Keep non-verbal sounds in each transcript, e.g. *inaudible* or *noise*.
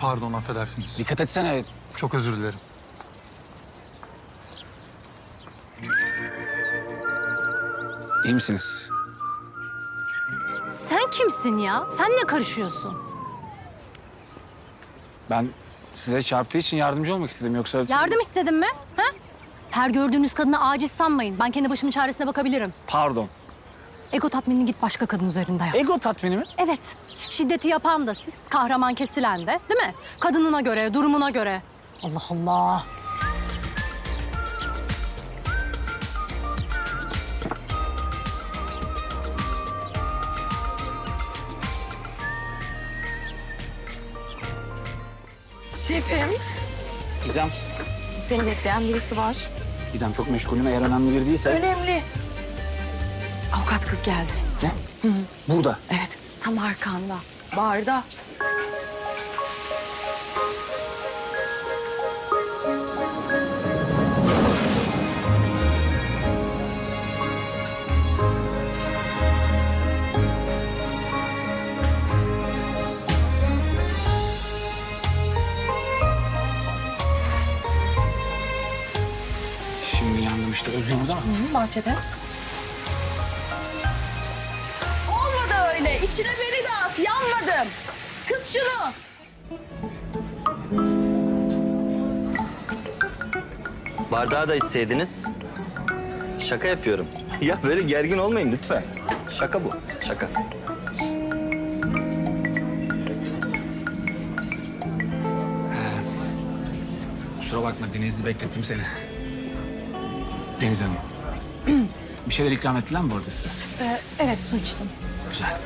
Pardon affedersiniz. Dikkat etsene. Çok özür dilerim. İyi misiniz? Sen kimsin ya? Sen ne karışıyorsun? Ben size çarptığı için yardımcı olmak istedim yoksa... Yardım istedin mi? Ha? Her gördüğünüz kadını aciz sanmayın. Ben kendi başımın çaresine bakabilirim. Pardon. Ego tatminini git başka kadın üzerinde yap. Ego tatmini mi? Evet. Şiddeti yapan da siz, kahraman kesilen de değil mi? Kadınına göre, durumuna göre. Allah Allah. Şefim, Gizem. seni bekleyen birisi var. Gizem çok meşgulüm eğer önemli biri değilse. Önemli. Avukat kız geldi. Ne? Burada. Evet, tam arkanda. Barda. Şimdi yandım işte. Özgür burada mı? Bahçede. İçine beni de at. Yanmadım. Kız şunu. Bardağı da içseydiniz. Şaka yapıyorum. *laughs* Ya böyle gergin olmayın lütfen. Şaka bu. Şaka. Kusura bakma Deniz'i beklettim seni. Deniz Hanım. *clears throat* bir şeyler ikram ettiler mi bu arada size? Ee, evet, su içtim. Güzel.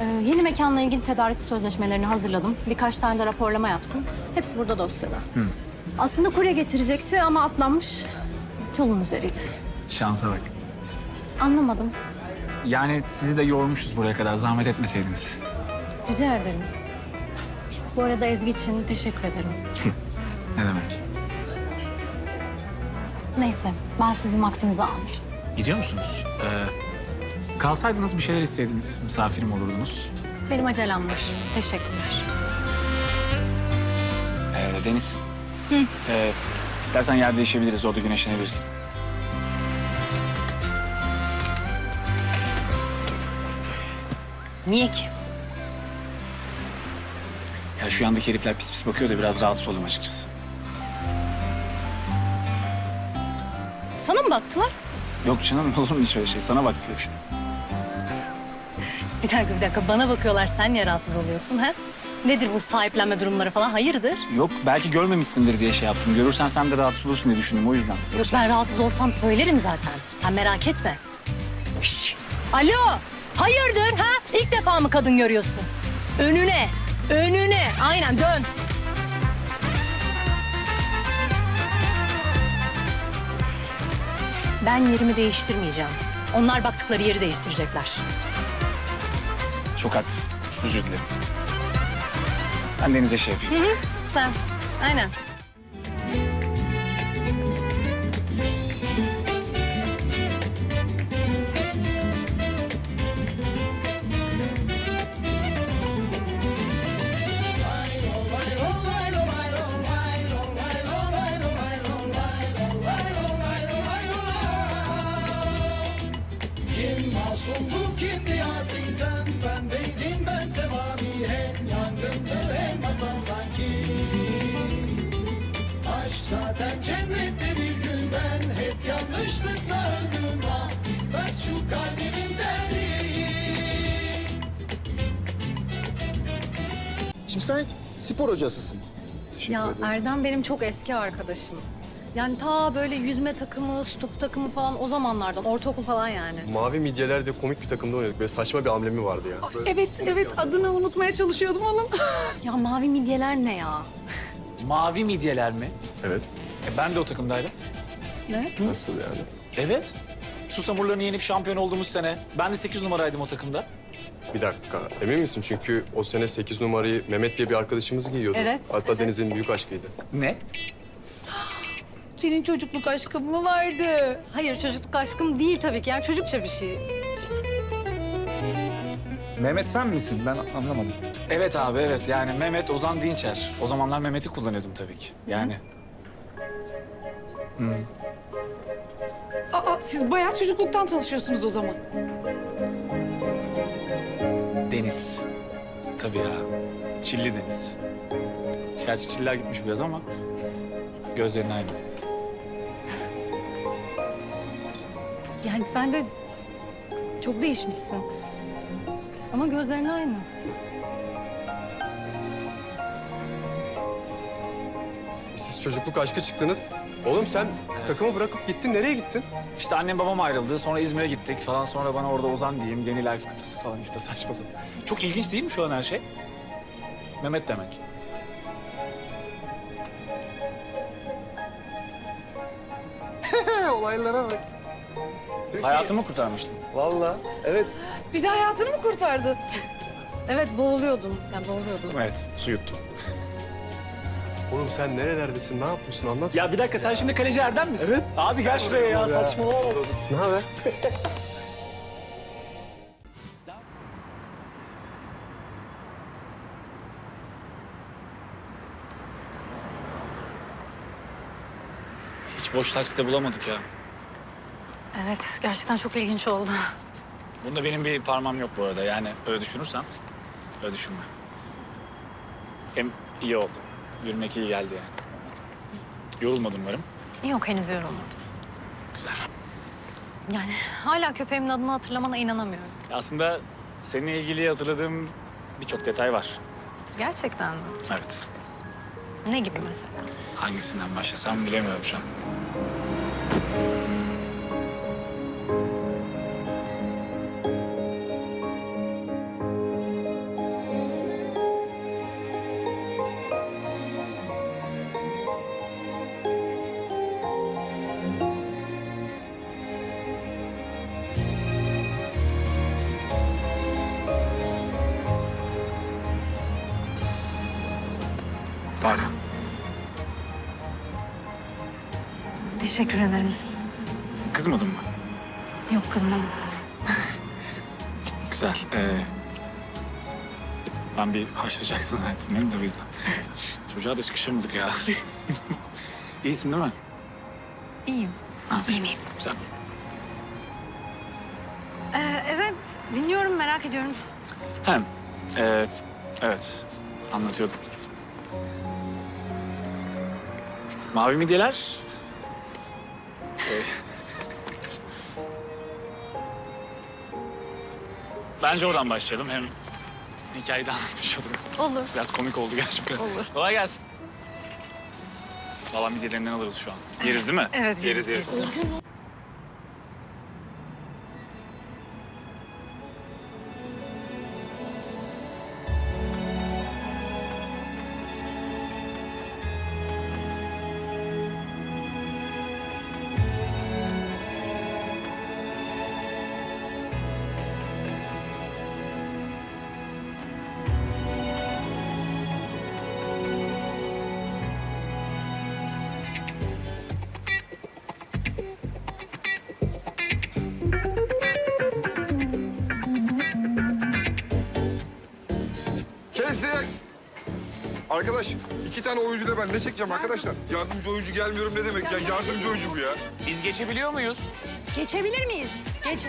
Ee, yeni mekanla ilgili tedarik sözleşmelerini hazırladım. Birkaç tane de raporlama yaptım. Hepsi burada dosyada. Aslında kurye getirecekti ama atlanmış. Yolun üzeriydi. Şansa bak. Anlamadım. Yani sizi de yormuşuz buraya kadar. Zahmet etmeseydiniz. Rica ederim. Bu arada Ezgi için teşekkür ederim. Ne demek? Neyse, ben sizin vaktinizi almayayım. Gidiyor musunuz? Ee, kalsaydınız bir şeyler isteydiniz. Misafirim olurdunuz. Benim acelem var. Teşekkürler. Ee, Deniz. Ee, istersen yer değişebiliriz. Orada güneşlenebilirsin. Niye ki? Ya şu yandaki herifler pis pis bakıyor da biraz rahatsız oldum açıkçası. Sana mı baktılar? Yok canım *laughs* olur mu hiç öyle şey? Sana baktılar işte. Bir dakika, bir dakika. Bana bakıyorlar, sen niye rahatsız oluyorsun ha? Nedir bu sahiplenme durumları falan? Hayırdır? Yok belki görmemişsindir diye şey yaptım. Görürsen sen de rahatsız olursun diye düşündüm o yüzden. Yok ben rahatsız olsam söylerim zaten. Sen merak etme. Şş. Alo, hayırdır ha? İlk defa mı kadın görüyorsun? Önüne, önüne. Aynen dön. Ben yerimi değiştirmeyeceğim. Onlar baktıkları yeri değiştirecekler. Çok haklısın. Özür dilerim. Ben Deniz'e şey yapayım. Sen, aynen. Spor hocasısın. Ya Erdem benim çok eski arkadaşım. Yani ta böyle yüzme takımı, stop takımı falan o zamanlardan, ortaokul falan yani. Mavi midyelerde komik bir takımda oynadık. Böyle saçma bir amblemi vardı ya. Böyle- Evet, evet. Adını unutmaya çalışıyordum onun. *laughs* Ya mavi midyeler ne ya? Mavi midyeler mi? Evet. E, ben de o takımdaydım. Nasıl yani? Evet. Susamurlarını yenip şampiyon olduğumuz sene. Ben de 8 numaraydım o takımda. Bir dakika. Emin misin? Çünkü o sene 8 numarayı Mehmet diye bir arkadaşımız giyiyordu. Evet, Hatta evet. Deniz'in büyük aşkıydı. Ne? Senin çocukluk aşkın mı vardı? Hayır çocukluk aşkım değil tabii ki. Yani çocukça bir şey. İşte. Mehmet sen misin? Ben anlamadım. Evet abi evet yani Mehmet Ozan Dinçer. O zamanlar Mehmet'i kullanıyordum tabii ki. Yani Aa, siz bayağı çocukluktan tanışıyorsunuz o zaman. Deniz. Tabii ya. Çilli Deniz. Gerçi çiller gitmiş biraz ama gözlerin aynı. Yani sen de çok değişmişsin. Ama gözlerin aynı. Siz çocukluk aşkı çıktınız. Oğlum sen takımı bırakıp gittin. Nereye gittin? İşte annem babam ayrıldı. Sonra İzmir'e gittik falan. Sonra bana orada Ozan diyeyim. Yeni life kafası falan işte saçma sapan. Çok ilginç değil mi şu an her şey? Mehmet demek. *laughs* Olaylara bak. Hayatımı kurtarmıştın. Vallahi. Evet. Bir de hayatını mı kurtardı? Evet boğuluyordun. Yani boğuluyordun. Evet, su yuttum. Oğlum sen nerelerdesin? Ne yapıyorsun? Anlat. Ya bir dakika sen şimdi kaleci Erdem misin? Evet. Abi gel şuraya ya saçmalama. Ne haber? Hiç boş taksite bulamadık ya. Evet gerçekten çok ilginç oldu. Bunda benim bir parmağım yok bu arada. Yani öyle düşünürsen öyle düşünme. Hem iyi oldu. Yürümek iyi geldi yani. Yorulmadım umarım. Yok henüz yorulmadım. Güzel. Yani hala köpeğimin adını hatırlamana inanamıyorum. Aslında seninle ilgili hatırladığım birçok detay var. Gerçekten mi? Evet. Ne gibi mesela? Hangisinden başlasam bilemiyorum şu an. Teşekkür ederim. Kızmadın mı? Yok kızmadım. Güzel. Ee, ben bir haşlayacaksın zannettim beni de o yüzden. Çocuğa da çıkışamadık ya. *laughs* İyisin değil mi? İyiyim. İyiyim iyiyim. Güzel. Ee, evet dinliyorum merak ediyorum. Hem, ee, evet anlatıyordum. Mavi midyeler. Bence oradan başlayalım. Hem hikayeyi de anlatmış olurum. Olur. Biraz komik oldu gerçekten. Olur. Kolay gelsin. Valla midyelerinden alırız şu an. Yeriz değil mi? Evet, Yeriz yeriz, yeriz. Kestik. Arkadaş iki tane oyuncuyla ben ne çekeceğim arkadaşlar? Yardımcı oyuncu gelmiyorum ne demek ya? Yardımcı oyuncu bu ya. Biz geçebiliyor muyuz? Geçebilir miyiz? Geç.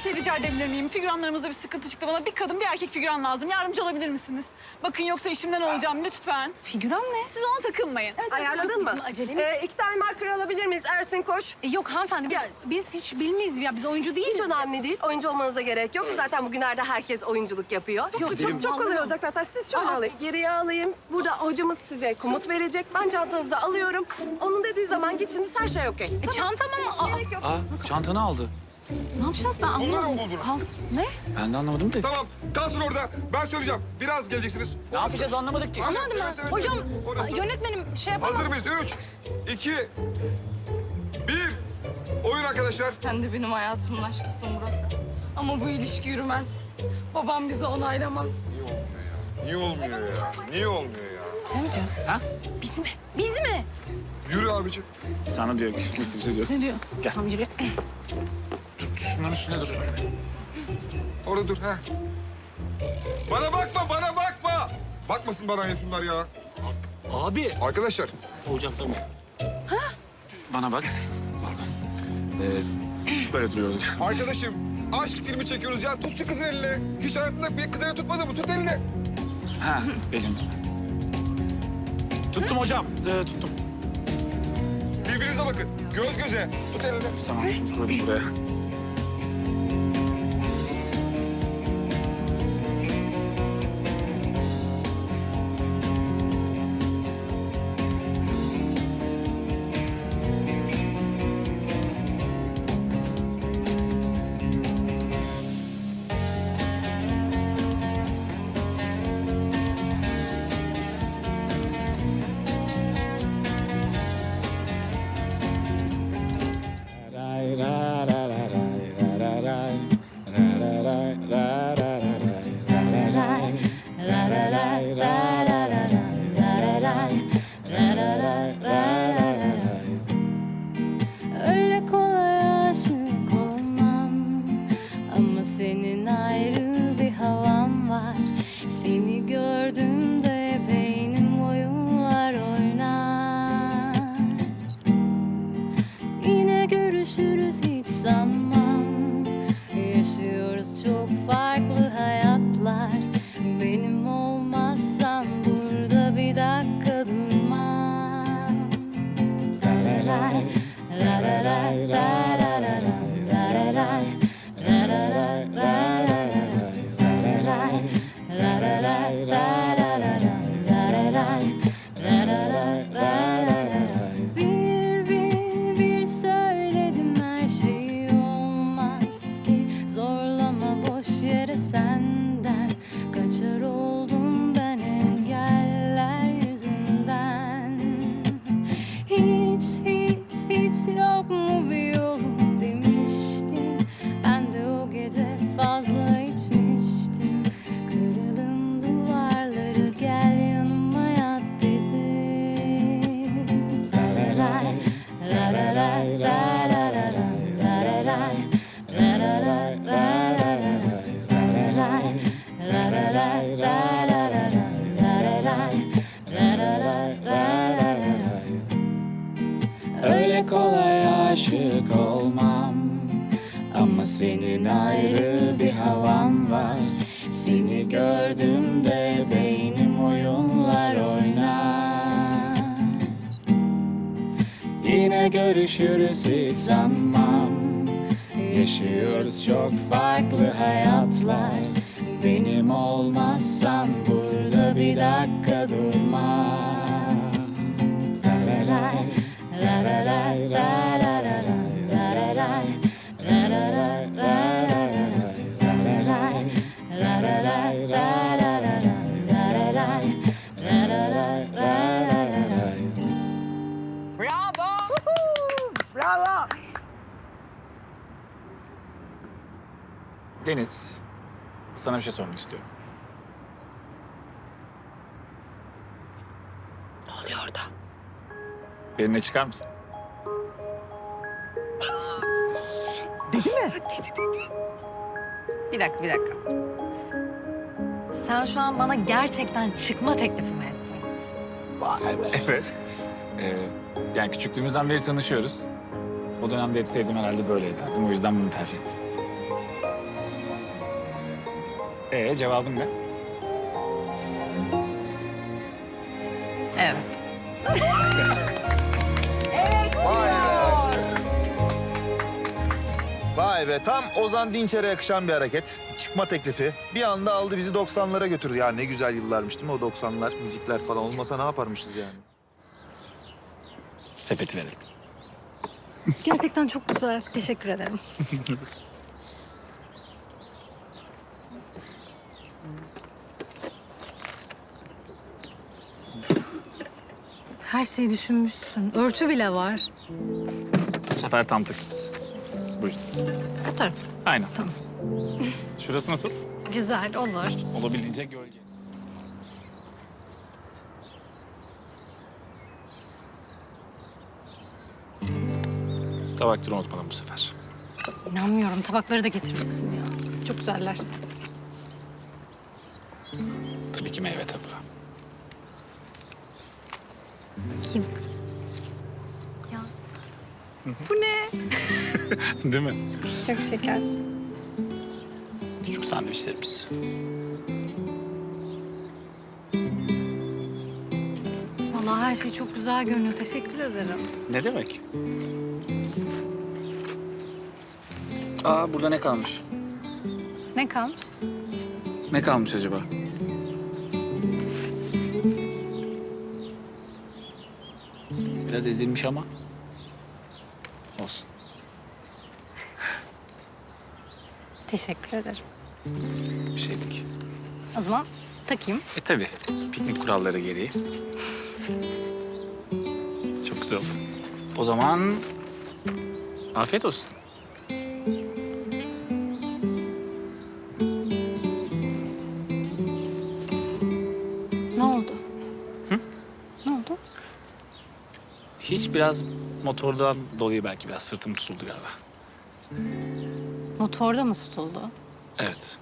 Şey rica edebilir miyim? Figüranlarımızda bir sıkıntı çıktı. Bana bir kadın bir erkek figüran lazım. Yardımcı olabilir misiniz? Bakın yoksa işimden olacağım lütfen. Figüran ne? Siz ona takılmayın. Ayarladın mı? Bizim acelemiz. Ee, iki tane marker alabilir miyiz? Ersin koş. E, yok hanımefendi biz, biz hiç bilmeyiz ya biz oyuncu değiliz. Hiç önemli değil. Oyuncu olmanıza gerek yok. Zaten bugünlerde herkes oyunculuk yapıyor. Yok, çok, çok kolay olacak zaten. Siz şöyle alayım. Geriye alayım. Burada hocamız size komut verecek. Ben çantanızı alıyorum. Onun dediği zaman geçiniz her şey okey. E, çantam ama... Aa, Gerek yok. Aa, çantanı aldı. Ne yapacağız ben Bunları anlamadım. mı buldunuz? Kaldık. Ne? Ben de anlamadım da. Tamam kalsın orada. Ben söyleyeceğim. Biraz geleceksiniz. Ne yapacağız anlamadık ki. Anlamadım ben. Evet, evet, Hocam. Orası. yönetmenim şey yapamam. Hazır mıyız? Üç, iki, bir. Oyun arkadaşlar. Sen de benim hayatımın aşkısın Burak. Ama bu ilişki yürümez. Babam bizi onaylamaz. Niye olmuyor ya? Niye olmuyor ya? Bize mi diyor? Ha? Biz mi? Biz mi? Yürü abicim. Sana diyor. *laughs* Nasıl bir şey diyor. Ne diyor? Gel. Tamam yürü. *clears throat* Şunların üstünde dur. Orada dur ha. Bana bakma, bana bakma. Bakmasın bana ya şunlar ya. Abi. Arkadaşlar, Hocam tamam. Bana bak. Pardon. Ee, böyle duruyoruz. arkadaşım. Aşk filmi çekiyoruz ya. Tut şu kızın elini. Hiç hayatında bir kız elini tutmadın mı? Tut elini. Ha, benim. Tuttum hocam. Ee, tuttum. Birbirinize bakın. Göz göze. Tut elini. Tamam, şimdi koydum buraya. Görüşürüz hiç sanmam Yaşıyoruz çok farklı hayatlar. Benim olmazsan burada bir dakika durmam Deniz, sana bir şey sormak istiyorum. Ne oluyor orada? Benimle çıkar mısın? Bir dakika, bir dakika. Sen şu an bana gerçekten çıkma teklifi mi ettin? Evet. Ee, yani küçüklüğümüzden beri tanışıyoruz. O dönemde etseydim herhalde böyle ederdim. O yüzden bunu tercih ettim. Ee cevabın ne? Evet. *laughs* Vay be tam Ozan Dinçer'e yakışan bir hareket. Çıkma teklifi. Bir anda aldı bizi 90'lara götürdü. Ya ne güzel yıllarmış değil mi o 90'lar? Müzikler falan olmasa ne yaparmışız yani? Sepeti verelim. Gerçekten çok güzel. Teşekkür ederim. *laughs* Her şeyi düşünmüşsün. Örtü bile var. Bu sefer tam takımız. Buyurun. Bu taraf. Aynen. Tamam. *laughs* Şurası nasıl? Güzel, olur. Olabildiğince gölge. Tabaktır unutmadım bu sefer. İnanmıyorum tabakları da getirmişsin ya. Çok güzeller. Kim? Ya. Bu ne? *laughs* Değil mi? Çok şeker. Küçük sandviçlerimiz. Vallahi her şey çok güzel görünüyor. Teşekkür ederim. Ne demek? Aa burada ne kalmış? Ne kalmış? Ne kalmış acaba? Biraz ezilmiş ama. Olsun. Teşekkür ederim. Bir şeylik. O zaman takayım. E tabii. Piknik kuralları gereği. Çok güzel oldu. O zaman afiyet olsun. Hiç biraz motordan dolayı belki biraz sırtım tutuldu galiba. Motorda mı tutuldu? Evet.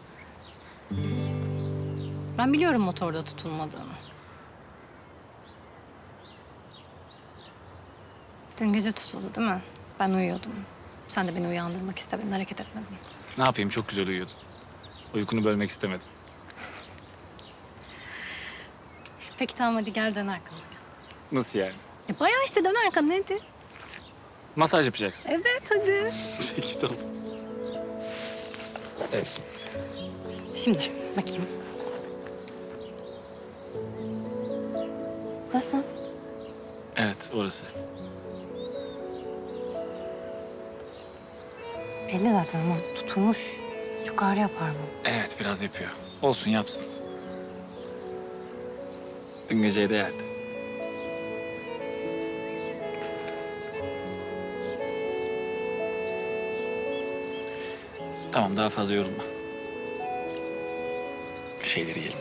Ben biliyorum motorda tutulmadığını. Dün gece tutuldu değil mi? Ben uyuyordum. Sen de beni uyandırmak istemedin, hareket etmedin. Ne yapayım çok güzel uyuyordun. Uykunu bölmek istemedim. Peki tamam hadi gel dön arkana. Nasıl yani? E bayağı işte dön arkana hadi. Masaj yapacaksın. Evet hadi. *laughs* Peki tamam. Evet. Şimdi bakayım. Nasıl? Evet orası. Belli zaten ama tutulmuş. Çok ağrı yapar bu. Evet biraz yapıyor. Olsun yapsın. Dün geceye değerdi. Tamam daha fazla yorulma. Bir şeyleri yiyelim.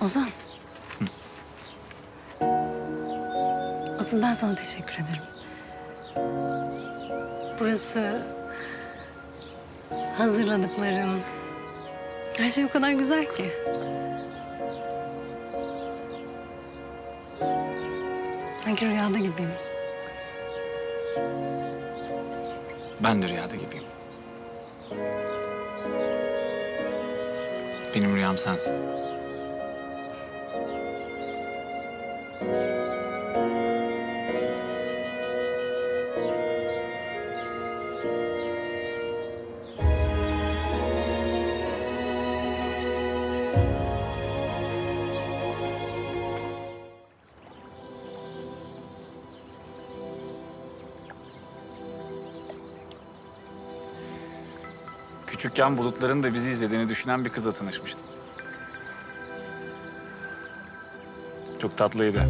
Ozan. Asıl ben sana teşekkür ederim. Burası, hazırladıkların, her şey o kadar güzel ki. Sanki rüyada gibiyim. Ben de rüyada gibiyim. Benim rüyam sensin. Küçükken bulutların da bizi izlediğini düşünen bir kızla tanışmıştım. Çok tatlıydı.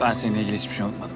Ben seninle ilgili hiçbir şey unutmadım.